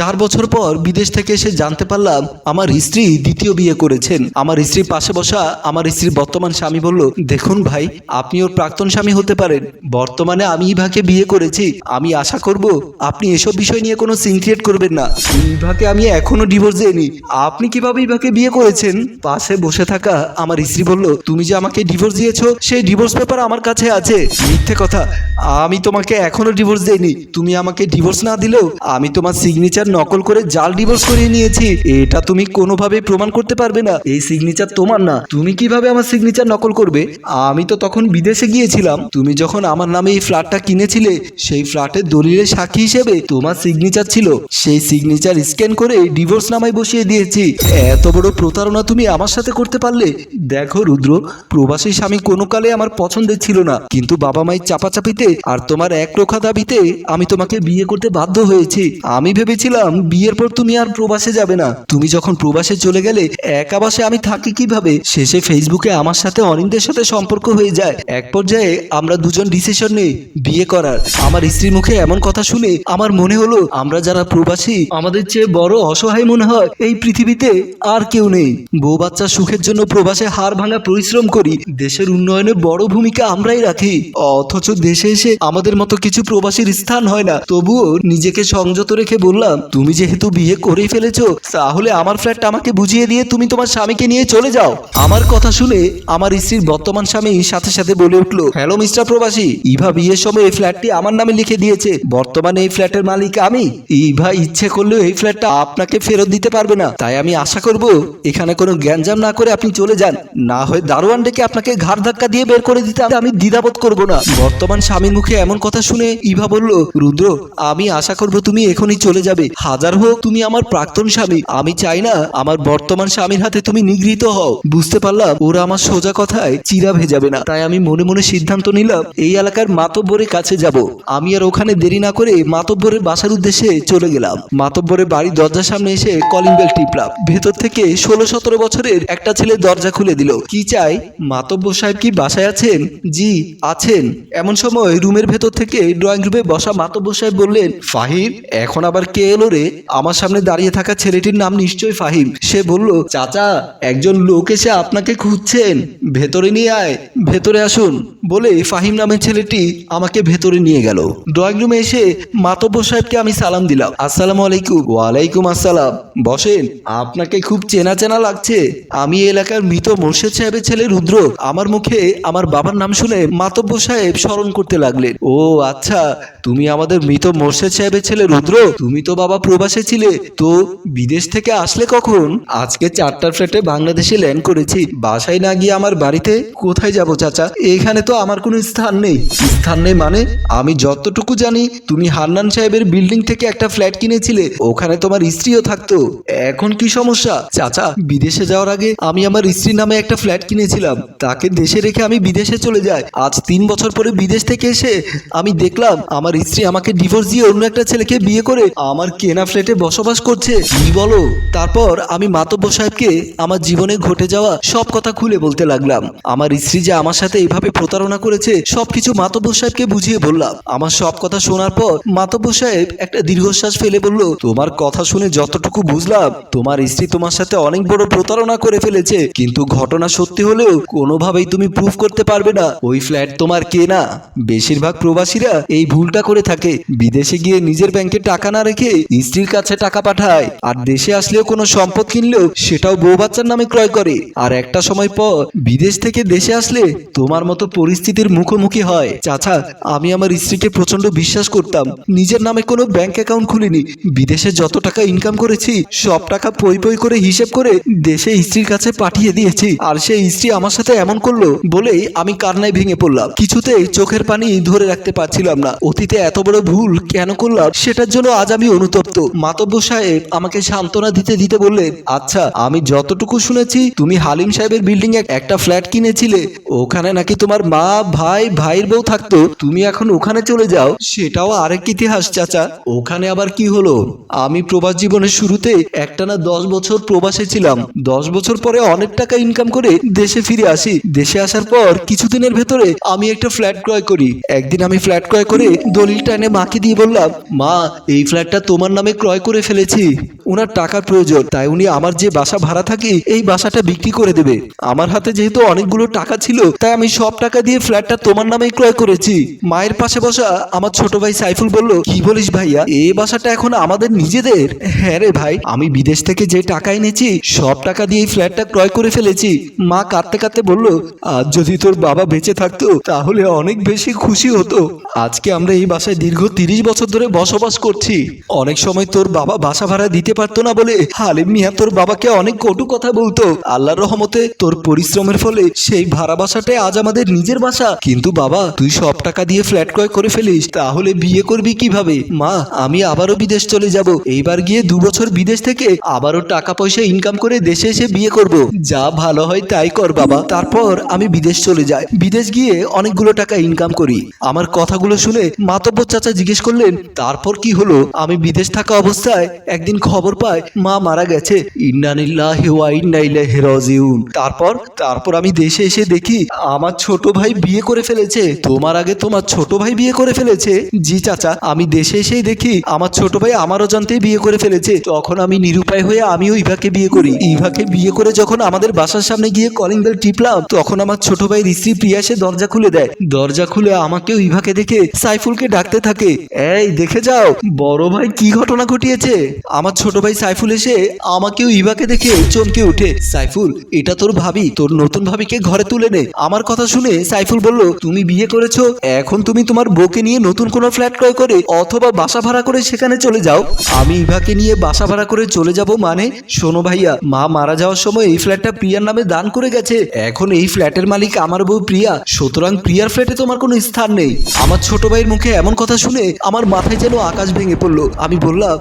চার বছর পর বিদেশ থেকে এসে জানতে পারলাম আমার স্ত্রী দ্বিতীয় বিয়ে করেছেন। আমার স্ত্রীর পাশে বসা আমার স্ত্রীর বর্তমান স্বামী বলল, দেখুন ভাই, আপনি ওর প্রাক্তন স্বামী হতে পারেন। বর্তমানে আমি ইভাকে বিয়ে করেছি। আমি আশা করব আপনি এসব বিষয় নিয়ে কোনো সিনক্রিয়েট করবেন না। ইভাকে আমি এখনও ডিভোর্স দিইনি। আপনি কীভাবে ইভাকে বিয়ে করেছেন? পাশে বসে থাকা আমার স্ত্রী বলল, তুমি যে আমাকে ডিভোর্স দিয়েছ, সেই ডিভোর্স পেপার আমার কাছে আছে। মিথ্যে কথা। আমি তোমাকে এখনও ডিভোর্স দেইনি। তুমি আমাকে ডিভোর্স না দিলেও আমি তোমার সিগনেচার নকল করে জাল ডিভোর্স করিয়ে নিয়েছি। এটা তুমি কোনোভাবে প্রমাণ করতে পারবে না। এই সিগনেচার তোমার না। তুমি কীভাবে আমার সিগনেচার নকল করবে? আমি তো তখন বিদেশে গিয়েছিলাম। তুমি যখন আমার নামে এই ফ্ল্যাটটা কিনেছিলে, সেই ফ্ল্যাটের দলিলের সাক্ষী হিসেবে তোমার সিগনেচার ছিল। সেই সিগনেচার স্ক্যান করে ডিভোর্স নামায় বসিয়ে দিয়েছি। এত বড় প্রতারণা তুমি আমার সাথে করতে পারলে? দেখো রুদ্র, প্রবাসী স্বামী কোনো কালে আমার পছন্দের ছিল না। কিন্তু বাবা মায়ের চাপাচাপিতে আর তোমার এক রোখা দাবিতে আমি তোমাকে বিয়ে করতে বাধ্য হয়েছি। আমি ভেবেছিলাম বিয়ের পর তুমি আর প্রবাসে যাবে না। তুমি যখন প্রবাসে চলে গেলে একা বাসে আমি থাকি কীভাবে? শেষে ফেসবুকে আমার সাথে অনিন্দের সাথে সম্পর্ক হয়ে যায়। এক পর্যায়ে আমরা দুজন ডিসিশন নেই, বিয়ে করার। আমার স্ত্রীর মুখে এমন কথা শুনে আমার মনে হলো, আমরা যারা প্রবাসী, আমাদের চেয়ে বড় অসহায় মনে হয়। এই পৃথিবীতে আর কেউ নেই। বউ বাচ্চা সুখের জন্য প্রবাসে হাড় ভাঙা পরিশ্রম করি। দেশের উন্নয়নে বড় ভূমিকা আমরাই রাখি। অথচ দেশে এসে আমাদের মতো কিছু প্রবাসীর স্থান হয় না। তবুও নিজেকে সংযত রেখে বললাম তুমি যেহেতু বিয়ে করেই ফেলেছো, তাহলে আমার ফ্ল্যাটটা আমাকে বুঝিয়ে দিয়ে তুমি তোমার স্বামীকে নিয়ে চলে যাও। আমার কথা শুনে আমার স্ত্রীর বর্তমান স্বামী সাথে সাথে বলে উঠল, হ্যালো, মিস্টার প্রবাসী। ইভা বিয়ের সময় এই ফ্ল্যাটটি আমার নামে লিখে দিয়েছে, বর্তমানে এই ফ্ল্যাটের মালিক আমি। ইভা ইচ্ছে করলেও এই ফ্ল্যাটটা আপনাকে ফেরত দিতে পারবে না। তাই আমি আশা করব, এখানে কোনো জ্ঞানজাম না করে আপনি চলে যান। না হয় দারোয়ান ডেকে আপনাকে ঘাড় ধাক্কা দিয়ে বের করে দিতে আমি দ্বিধাবোধ করব না। বর্তমান স্বামীর মুখে এমন কথা শুনে ইভা বলল, রুদ্র, আমি আশা করব তুমি এখনই চলে যাবে। হাজার হোক তুমি আমার প্রাক্তন স্বামী, আমি চাই না আমার বর্তমান স্বামীর হাতে তুমি নিগৃহীত হও। বুঝতে পারলাম, ওরা আমার সোজা কথায় চিরা ভেজাবে না। তাই আমি মনে মনে সিদ্ধান্ত নিলাম, এই এলাকার মাতব্বরের কাছে যাব। আমি আর ওখানে দেরি না করে মাতব্বরের বাসার উদ্দেশ্যে চলে গেলাম। মাতব্বরের বাড়ির দরজার সামনে এসে কলিং বেল টিপলাম। ভেতর থেকে ষোলো সতেরো বছরের একটা ছেলে দরজা খুলে দিল। কি চাই? মাতব্বর সাহেব কি বাসায় আছেন? জি, আছেন। এমন সময় রুমের ভেতর থেকে ড্রয়িং রুমে বসা মাতব্বর সাহেব বললেন, ফাহিম, এখন আবার কে এলো রে, আমার সামনে দাঁড়িয়ে থাকা ছেলেটির নাম নিশ্চয়ই ফাহিম। সে বলল, চাচা, একজন লোক এসে আপনাকে খুঁজছেন। ভেতরে নিয়ে আয়, ভেতরে আসুন। বলে ফাহিম নামের ছেলেটি আমাকে ভেতরে নিয়ে গেল। ড্রয়িং রুমে এসে মাতব্বর সাহেবকে আমি সালাম দিলাম। আসসালামু আলাইকুম। ওয়ালাইকুম আসসালাম। বসেন। আপনাকে খুব চেনা চেনা লাগছে। আমি এলাকার মৃত মোর্শেদ সাহেবের ছেলে রুদ্র। আমার মুখে আমার বাবার নাম শুনে মাতব্য সাহেব স্মরণ করতে লাগলেন। ও আচ্ছা তুমি আমাদের মৃত মোর্শেদ সাহেবের ছেলে রুদ্র? তুমি তো বাবা প্রবাসে ছিলে, তো বিদেশ থেকে আসলে কখন? আজকে চারটার ফ্ল্যাটে বাংলাদেশে ল্যান্ড করেছি, বাসায় না গিয়ে আমার বাড়িতে? কোথায় যাব চাচা? এখানে তো আমার কোনো স্থান নেই। স্থান নেই মানে আমি যতটুকু জানি, তুমি হান্নান সাহেবের বিল্ডিং থেকে একটা ফ্ল্যাট কিনেছিলে, ওখানে তোমার স্ত্রীও থাকতো। এখন কি সমস্যা? চাচা, বিদেশে যাওয়ার আগে আমি আমার স্ত্রীর নামে একটা ফ্ল্যাট কিনেছিলাম। তাকে দেশে রেখে আমি বিদেশে চলে যাই। আজ তিন বছর পরে বিদেশ থেকে এসে আমি দেখলাম, আমার স্ত্রী আমাকে ডিভোর্স দিয়ে অন্য একটা ছেলেকে বিয়ে করে, আমার কেনা ফ্ল্যাটে বসবাস করছে? কি বলো? তারপর আমি মাতব্য সাহেবকে আমার জীবনে ঘটে যাওয়া সব কথা খুলে বলতে লাগলাম। আমার স্ত্রী যে আমার সাথে এইভাবে প্রতারণা করেছে, সবকিছু মাতব্য সাহেবকে বুঝিয়ে বললাম। আমার সব কথা শোনার পর মাতব্য সাহেব একটা দীর্ঘশ্বাস ফেলে বলল, তোমার কথা শুনে যতটুকু বুঝলাম, তোমার স্ত্রী তোমার সাথে অনেক বড় প্রতারণা করে ফেলেছে। কিন্তু ঘটনা সত্যি হলেও কোনোভাবেই তুমি প্রুফ করতে পারবে না। ওই ফ্ল্যাট তোমার কেনা। বেশিরভাগ প্রবাসীরা এই ভুলটা করে থাকে। বিদেশে গিয়ে নিজের ব্যাংকে টাকা না রেখে স্ত্রীর কাছে টাকা পাঠায়, আর দেশে আসলেও কোনো সম্পদ কিনলেও সেটাও বউ বাচ্চার নামে ক্রয় করে। আর একটা সময় পর বিদেশ থেকে দেশে আসলে তোমার মতো পরিস্থিতির মুখোমুখি হয়। চাচা, আমি আমার স্ত্রীকে প্রচণ্ড বিশ্বাস করতাম। নিজের নামে কোনো ব্যাংক অ্যাকাউন্ট খুলিনি। বিদেশে যত টাকা ইনকাম করেছি, সব টাকা পই পই করে হিসেব করে দেশে স্ত্রীর কাছে পাঠিয়ে দিয়েছি। আর সেই স্ত্রী আমার সাথে এমন করল বলেই আমি কান্নায় ভেঙে পড়লাম। কিছুতেই চোখের পানি ধরে রাখতে পারছিলাম না। অতীতে এত বড় ভুল কেন করলাম, সেটার জন্য আজ আমি অনুতপ্ত মাতব্য সাহেব আমাকে সান্ত্বনা দিতে দিতে বললেন আচ্ছা আমি যতটুকু শুনেছি, তুমি হালিম সাহেবের বিল্ডিং এ একটা ফ্ল্যাট কিনেছিলে, ওখানে নাকি তোমার মা, ভাই, ভাইয়ের বউ থাকতো, তুমি এখন ওখানে চলে যাও? সেটাও আরেক ইতিহাস, চাচা। ওখানে আবার কি হলো? আমি প্রবাস জীবনের শুরুতে একটানা দশ বছর প্রবাসে ছিলাম। দশ বছর পরে অনেক টাকা ইনকাম করে দেশে ফিরে আসি। দেশে আসার পর কিছুদিনের ভেতরে আমি একটা ফ্ল্যাট ক্রয় করি। একদিন আমি ফ্ল্যাট ক্রয় করে দলিলটা এনে মাকে দিয়ে বললাম, মা, এই ফ্ল্যাটটা তোমার তোমার নামে ক্রয় করে ফেলেছি। ওনার টাকার প্রয়োজন, তাই উনি আমার যে বাসা ভাড়া থাকে, এই বাসাটা বিক্রি করে দেবে। আমার হাতে যেহেতু অনেকগুলো টাকা ছিল, তাই আমি সব টাকা দিয়ে ফ্ল্যাটটা তোমার নামে ক্রয় করেছি। মায়ের পাশে বসা আমার ছোট ভাই সাইফুল বলল, কি বলিস ভাইয়া এই বাসাটা এখন আমাদের নিজেদের? হ্যাঁ রে ভাই, আমি বিদেশ থেকে যে টাকা এনেছি, সব টাকা দিয়ে এই ফ্ল্যাটটা ক্রয় করে ফেলেছি। মা কাঁদতে কাঁদতে বলল আজ যদি তোর বাবা বেঁচে থাকতো, তাহলে অনেক বেশি খুশি হতো। আজকে আমরা এই বাসায় দীর্ঘ তিরিশ বছর ধরে বসবাস করছি। অনেক সময় তোর বাবা বাসা ভাড়া দিতে পারতো না বলে, হালিম মিয়া, তোর বাবাকে অনেক কটু কথা বলতো। আল্লাহর রহমতে তোর পরিশ্রমের ফলে সেই ভাড়া বাসাটাই আজ আমাদের নিজের বাসা। কিন্তু বাবা, তুই সব টাকা দিয়ে ফ্ল্যাট ক্রয় করে ফেলিস, তাহলে বিয়ে করবি কীভাবে? মা, আমি আবারও বিদেশ চলে যাব। এইবার গিয়ে দু বছর বিদেশ থেকে আবারও টাকা পয়সা ইনকাম করে দেশে এসে বিয়ে করব। যা ভালো হয় তাই কর বাবা। তারপর আমি বিদেশ চলে যাই। বিদেশ গিয়ে অনেকগুলো টাকা ইনকাম করি। আমার কথাগুলো শুনে মাতব্বর চাচা জিজ্ঞেস করলেন, তারপর কি হলো? আমি বিদেশ থাকা অবস্থায় একদিন খবর পাই মা মারা গেছে। তারপর তারপর আমি দেশে এসে দেখি, আমার ছোট ভাই বিয়ে করে ফেলেছে। তোমার আগে তোমার ছোট ভাই বিয়ে করে ফেলেছে। জি চাচা, আমি দেশে এসেই দেখি, আমার ছোট ভাই আমার অজান্তেই বিয়ে করে ফেলেছে। তখন আমি নিরুপায় হয়ে আমিও ইভাকে বিয়ে করি। ইভাকে বিয়ে করে যখন আমাদের বাসার সামনে গিয়ে কলিং বেল টিপলাম, তখন আমার ছোট ভাই স্ত্রী প্রিয়া এসে দরজা খুলে দেয়। দরজা খুলে আমাকেও ইভাকে দেখে সাইফুলকে ডাকতে থাকে। এই, দেখে যাও, বড় ভাই কি ঘটনা ঘটিয়েছে? আমার ছোট ভাই সাইফুল এসে আমাকেও ইভাকে দেখে চমকে উঠে সাইফুল, এটা তোর ভাবি, তোর নতুন ভাবিকে ঘরে তুলে নে। আমার কথা শুনে সাইফুল বলল, তুমি বিয়ে করেছ, এখন তুমি তোমার বউকে নিয়ে নতুন কোনো ফ্ল্যাট ক্রয় করে অথবা বাসা ভাড়া করে সেখানে চলে যাও। আমি ইভাকে নিয়ে বাসা ভাড়া করে চলে যাব মানে? শোনো ভাইয়া, মা মারা যাওয়ার সময় এই ফ্ল্যাটটা প্রিয়ার নামে দান করে গেছে। এখন এই ফ্ল্যাটের মালিক আমার বউ প্রিয়া, সুতরাং প্রিয়ার ফ্ল্যাটে তোমার কোনো স্থান নেই। আমার ছোট ভাইয়ের মুখে এমন কথা শুনে আমার মাথায় যেন আকাশ ভেঙে পড়ল। আমি বললাম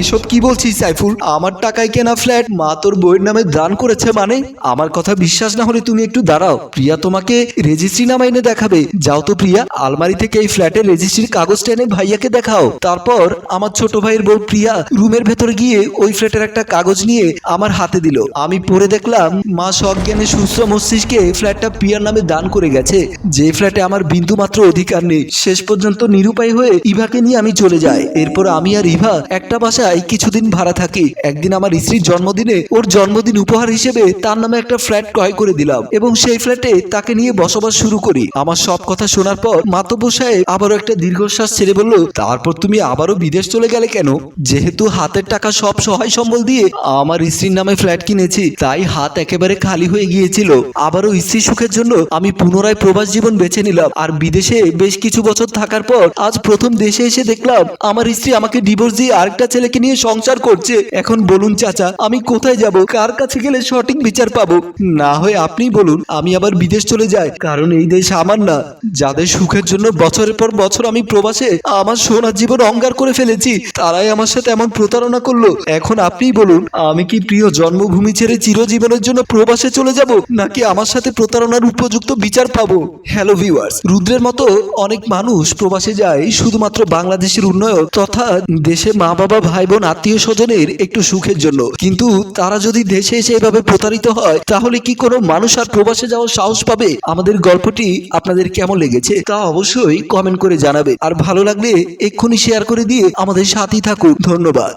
এসব কি বলছিস? সাইফুল, আমার টাকায় কেনা ফ্ল্যাট মা তোর বইয়ের নামে দান করেছে মানে? আমার কথা বিশ্বাস না হলে তুমি একটু দাঁড়াও। প্রিয়া তোমাকে রেজিস্ট্রি নামা এনে দেখাবে। যাও তো প্রিয়া, আলমারি থেকে এই ফ্ল্যাটের রেজিস্ট্রির কাগজটা এনে ভাইয়াকে দেখাও। তারপর আমার ছোট ভাইয়ের বউ প্রিয়া রুমের ভেতরে গিয়ে ওই ফ্ল্যাটের একটা কাগজ নিয়ে আমার হাতে দিল। আমি পড়ে দেখলাম, মা সজ্ঞানে সুস্থ মস্তিষ্কে ফ্ল্যাটটা প্রিয়ার নামে দান করে গেছে। যে ফ্ল্যাটে আমার বিন্দু মাত্র অধিকার নেই। শেষ পর্যন্ত নিরুপায় হয়ে ইভাকে নিয়ে আমি চলে যাই। এরপর আমি আর ইভা একটা বাসায় কিছুদিন ভাড়া থাকি, একদিন আমার স্ত্রীর জন্মদিনে ওর জন্মদিন উপহার হিসেবে তার নামে একটা ফ্ল্যাট ক্রয় করে দিলাম এবং সেই ফ্ল্যাটে তাকে নিয়ে বসবাস শুরু করি। আমার সব কথা শোনার পর মাতব্য সাহেব আবারও একটা দীর্ঘশ্বাস ছেড়ে বলল, তারপর তুমি আবারও বিদেশ চলে গেলে কেন? যেহেতু হাতের টাকা সব সহায় সম্বল দিয়ে আমার স্ত্রীর নামে ফ্ল্যাট কিনেছি, তাই হাত একেবারে খালি হয়ে গিয়েছিল। আবারও স্ত্রী সুখের জন্য আমি পুনরায় প্রবাস জীবন বেছে নিলাম। আর বিদেশে বেশ কিছু বছর থাকার পর আজ প্রথম দেশে এসে দেখলাম, আমার স্ত্রী আমাকে ডিভোর্স দিয়ে আরেকটা ছেলেকে নিয়ে সংসার করছে? এখন বলুন, চাচা, আমি কোথায় যাব? কার কাছে গেলে সঠিক বিচার পাবো? না হয় আপনি বলুন, আমি আবার বিদেশ চলে যাই। কারণ এই দেশ আমার না। যাদের সুখের জন্য বছরের পর বছর আমি প্রবাসে, আমার সোনার জীবন অঙ্গার করে ফেলেছি, তারাই আমার সাথে এমন প্রতারণা করল। এখন আপনি বলুন, আমি কি প্রিয় জন্মভূমি ছেড়ে চিরজীবনের জন্য প্রবাসে চলে যাব, নাকি আমার সাথে প্রতারণার উপযুক্ত বিচার পাবো? হ্যালো ভিউয়ার্স রুদ্রের মতো অনেক মানুষ প্রবাসে যায়, শুধুমাত্র বাংলাদেশের উন্নয়ন তথা দেশে মা বাবা ভাই বোন আত্মীয় স্বজনের একটু সুখের জন্য। কিন্তু তারা যদি দেশে এসে এভাবে প্রতারিত হয়, তাহলে কি কোনো মানুষ আর প্রবাসে যাওয়ার সাহস পাবে? আমাদের গল্পটি আপনাদের কেমন লেগেছে তা অবশ্যই কমেন্ট করে জানাবে আর ভালো লাগলে এক্ষুনি শেয়ার করে দিয়ে আমাদের সাথেই থাকুক ধন্যবাদ।